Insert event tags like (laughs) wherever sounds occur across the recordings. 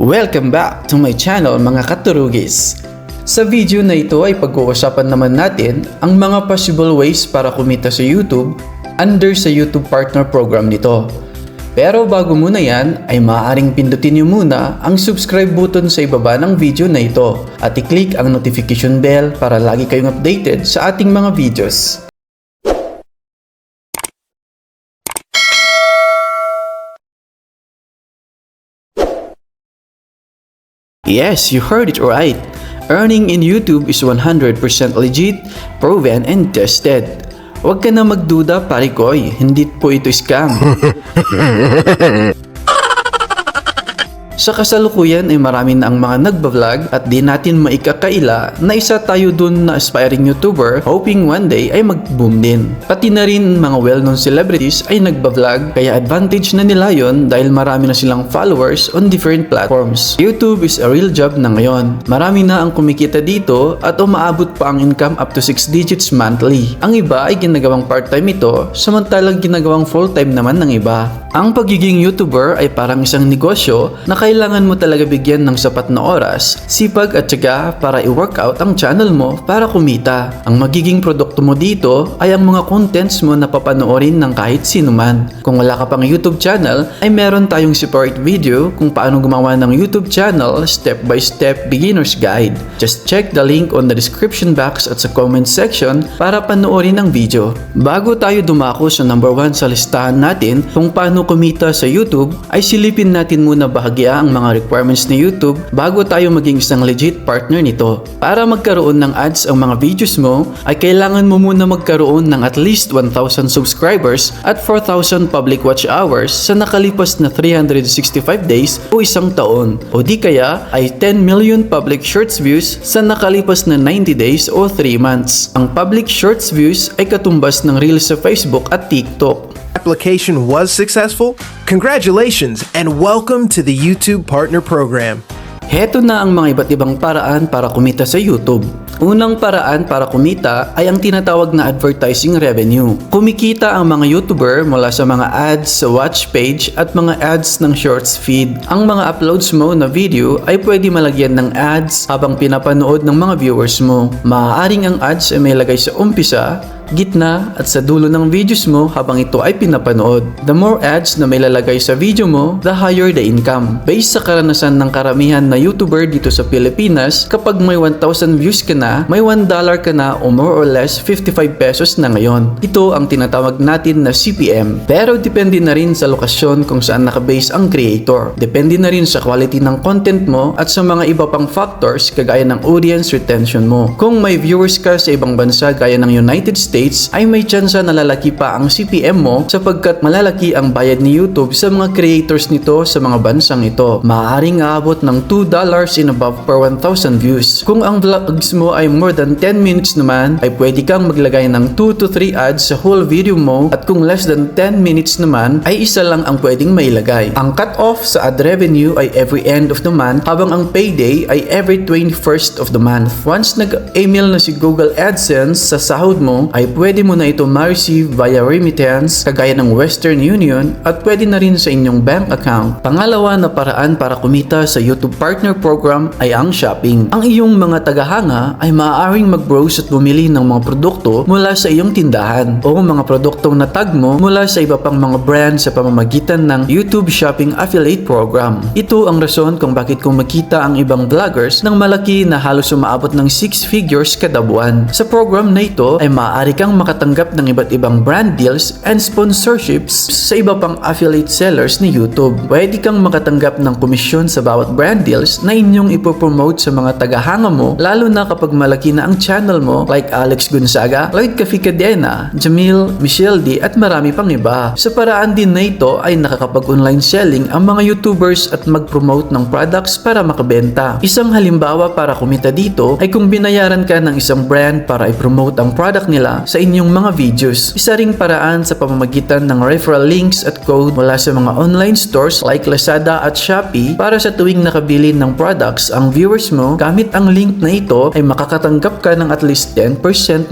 Welcome back to my channel mga katurugis. Sa video na ito ay pag-uusapan naman natin ang mga possible ways para kumita sa YouTube under sa YouTube Partner Program nito. Pero bago muna yan ay maaaring pindutin niyo muna ang subscribe button sa ibaba ng video na ito at i-click ang notification bell para lagi kayong updated sa ating mga videos. Yes, you heard it right. Earning in YouTube is 100% legit, proven, and tested. Huwag ka na magduda, parikoy. Hindi po ito scam. (laughs) Sa kasalukuyan ay marami na ang mga nagbablog at di natin maikakaila na isa tayo dun na aspiring YouTuber hoping one day ay mag-boom din. Pati na rin mga well-known celebrities ay nagbablog kaya advantage na nila yon dahil marami na silang followers on different platforms. YouTube is a real job na ngayon. Marami na ang kumikita dito at umaabot pa ang income up to 6 digits monthly. Ang iba ay ginagawang part-time ito samantalang ginagawang full-time naman ng iba. Ang pagiging YouTuber ay parang isang negosyo na kailangan mo talaga bigyan ng sapat na oras, sipag at syaga para i-workout ang channel mo para kumita. Ang magiging produkto mo dito ay ang mga contents mo na papanoorin ng kahit sino man. Kung wala ka pang YouTube channel, ay meron tayong separate video kung paano gumawa ng YouTube channel step by step beginner's guide. Just check the link on the description box at sa comment section para panoorin ang video. Bago tayo dumako sa number 1 sa listahan natin kung paano kumita sa YouTube, ay silipin natin muna bahagya ang mga requirements ni YouTube bago tayo maging isang legit partner nito. Para magkaroon ng ads ang mga videos mo, ay kailangan mo muna magkaroon ng at least 1,000 subscribers at 4,000 public watch hours sa nakalipas na 365 days o isang taon. O di kaya ay 10 million public shorts views sa nakalipas na 90 days o 3 months. Ang public shorts views ay katumbas ng reels sa Facebook at TikTok. Application was successful? Congratulations and welcome to the YouTube Partner Program. Heto na ang mga iba't ibang paraan para kumita sa YouTube. Unang paraan para kumita ay ang tinatawag na advertising revenue. Kumikita ang mga YouTuber mula sa mga ads sa watch page at mga ads ng shorts feed. Ang mga uploads mo na video ay pwede malagyan ng ads habang pinapanood ng mga viewers mo. Maaaring ang ads ay may lagay sa umpisa, gitna at sa dulo ng videos mo habang ito ay pinapanood. The more ads na may lalagay sa video mo, the higher the income. Based sa karanasan ng karamihan na YouTuber dito sa Pilipinas, kapag may 1,000 views ka na, may 1 dollar ka na o more or less 55 pesos na ngayon. Ito ang tinatawag natin na CPM. Pero depende na rin sa lokasyon kung saan nakabase ang creator. Depende na rin sa quality ng content mo at sa mga iba pang factors kagaya ng audience retention mo. Kung may viewers ka sa ibang bansa gaya ng United States, ay may tsansa na lalaki pa ang CPM mo sapagkat malalaki ang bayad ni YouTube sa mga creators nito sa mga bansang ito. Maaaring aabot ng $2 in above per 1,000 views. Kung ang vlogs mo ay more than 10 minutes naman, ay pwede kang maglagay ng 2 to 3 ads sa whole video mo at kung less than 10 minutes naman, ay isa lang ang pwedeng mailagay. Ang cut-off sa ad revenue ay every end of the month habang ang payday ay every 21st of the month. Once nag-email na si Google AdSense sa sahod mo, ay pwede mo na ito ma-receive via remittance kagaya ng Western Union at pwede na rin sa inyong bank account. Pangalawa na paraan para kumita sa YouTube Partner Program ay ang shopping. Ang iyong mga tagahanga ay maaaring mag-browse at bumili ng mga produkto mula sa iyong tindahan o mga produktong natag mo mula sa iba pang mga brand sa pamamagitan ng YouTube Shopping Affiliate Program. Ito ang rason kung bakit kumikita ang ibang vloggers ng malaki na halos umaabot ng 6 figures kada buwan. Sa program na ito ay maaari kang makatanggap ng iba't ibang brand deals and sponsorships sa iba pang affiliate sellers ni YouTube. Pwede kang makatanggap ng komisyon sa bawat brand deals na inyong ipopromote sa mga tagahanga mo lalo na kapag malaki na ang channel mo like Alex Gonzaga, Lloyd Cafi Cadena, Jamil, Michelle D at marami pang iba. Sa paraan din na ito ay nakakapag-online selling ang mga YouTubers at mag-promote ng products para makabenta. Isang halimbawa para kumita dito ay kung binayaran ka ng isang brand para i-promote ang product nila sa inyong mga videos. Isa ring paraan sa pamamagitan ng referral links at code mula sa mga online stores like Lazada at Shopee para sa tuwing nakabili ng products ang viewers mo gamit ang link na ito ay makakatanggap ka ng at least 10%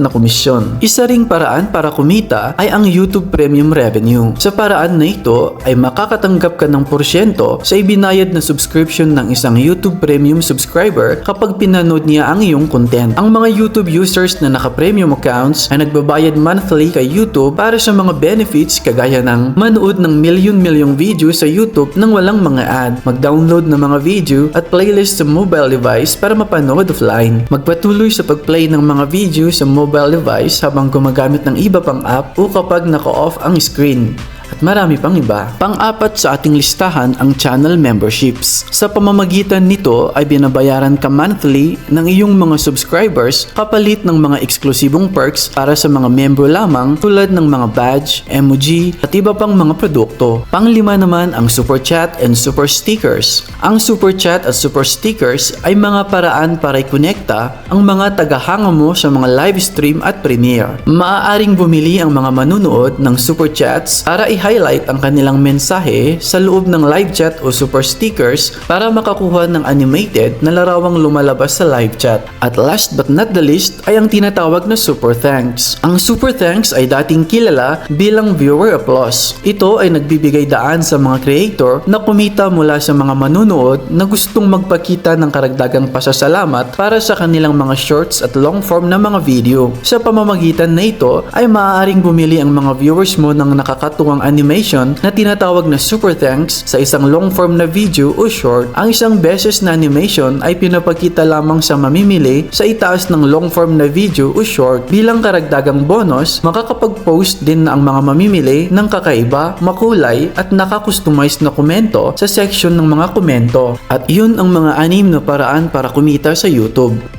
na komisyon. Isa ring paraan para kumita ay ang YouTube Premium Revenue. Sa paraan na ito ay makakatanggap ka ng porsyento sa ibinayad na subscription ng isang YouTube Premium subscriber kapag pinanood niya ang iyong content. Ang mga YouTube users na naka-premium accounts ay nagbabayad monthly kay YouTube para sa mga benefits kagaya ng manood ng milyon-milyong video sa YouTube nang walang mga ad, mag-download ng mga video at playlist sa mobile device para mapanood offline, magpatuloy sa pag-play ng mga video sa mobile device habang gumagamit ng iba pang app o kapag naka-off ang screen at marami pang iba. Pang-apat sa ating listahan ang channel memberships. Sa pamamagitan nito ay binabayaran ka monthly ng iyong mga subscribers kapalit ng mga eksklusibong perks para sa mga member lamang tulad ng mga badge, emoji at iba pang mga produkto. Panglima naman ang super chat and super stickers. Ang super chat at super stickers ay mga paraan para ikonekta ang mga tagahanga mo sa mga live stream at premiere. Maaaring bumili ang mga manunood ng super chats para i-highlight ang kanilang mensahe sa loob ng live chat o super stickers para makakuha ng animated na larawang lumalabas sa live chat. At last but not the least ay ang tinatawag na super thanks. Ang super thanks ay dating kilala bilang viewer applause. Ito ay nagbibigay daan sa mga creator na kumita mula sa mga manunood na gustong magpakita ng karagdagang pasasalamat para sa kanilang mga shorts at long form na mga video. Sa pamamagitan na ito ay maaaring bumili ang mga viewers mo ng nakakatuwang animation na tinatawag na super thanks sa isang long form na video o short. Ang isang beses na animation ay pinapakita lamang sa mamimili sa itaas ng long form na video o short. Bilang karagdagang bonus, makakapag-post din na ang mga mamimili ng kakaiba, makulay at nakakustomize na komento sa section ng mga komento. At yun ang mga anim na paraan para kumita sa YouTube.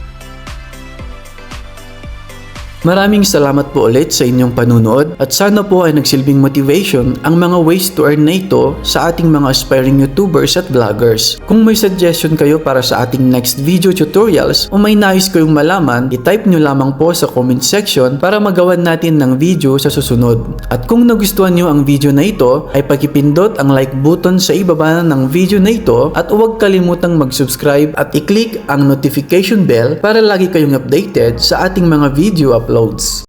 Maraming salamat po ulit sa inyong panunood at sana po ay nagsilbing motivation ang mga ways to earn na ito sa ating mga aspiring YouTubers at vloggers. Kung may suggestion kayo para sa ating next video tutorials o may nais kayong malaman, i-type nyo lamang po sa comment section para magawan natin ng video sa susunod. At kung nagustuhan nyo ang video na ito, ay pagipindot ang like button sa ibaba ng video na ito at huwag kalimutang mag-subscribe at i-click ang notification bell para lagi kayong updated sa ating mga video uploads. loads